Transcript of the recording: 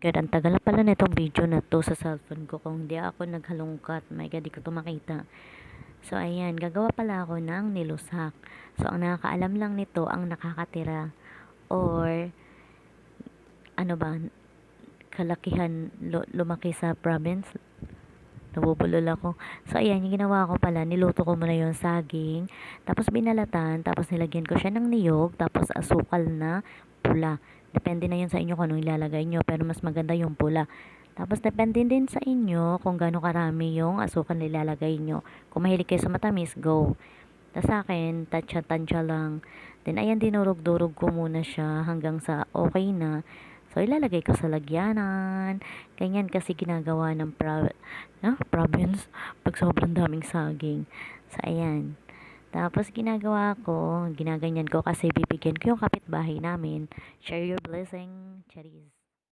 God, ang tagal na pala nitong video na to sa cellphone ko. Kung di ako naghalongkat, my God, di ko to makita. So, ayan, gagawa pala ako ng nilusak. So, ang nakakaalam lang nito, ang nakakatira. Or, ano ba, kalakihan, lu- lumaki sa province. Nabubulol ako. So, ayan, yung ginawa ko pala, niluto ko muna yung saging, tapos binalatan, tapos nilagyan ko siya ng niyog, tapos asukal na pula. Depende na yun sa inyo kung anong ilalagay nyo, pero mas maganda yung pula. Tapos, depende din sa inyo kung gaano karami yung asukal na ilalagay nyo. Kung mahilig kayo sa matamis, go. Tapos sa akin, tansya-tansya lang. Then, ayan, dinurog-durog ko muna siya hanggang sa okay na. So, ilalagay ko sa lagyanan. Ganyan kasi ginagawa ng pro- no? province pag sobrang daming saging. So, ayan. Tapos, ginagawa ko, ginaganyan ko kasi bibigyan ko yung kapitbahay namin. Share your blessing, Charis.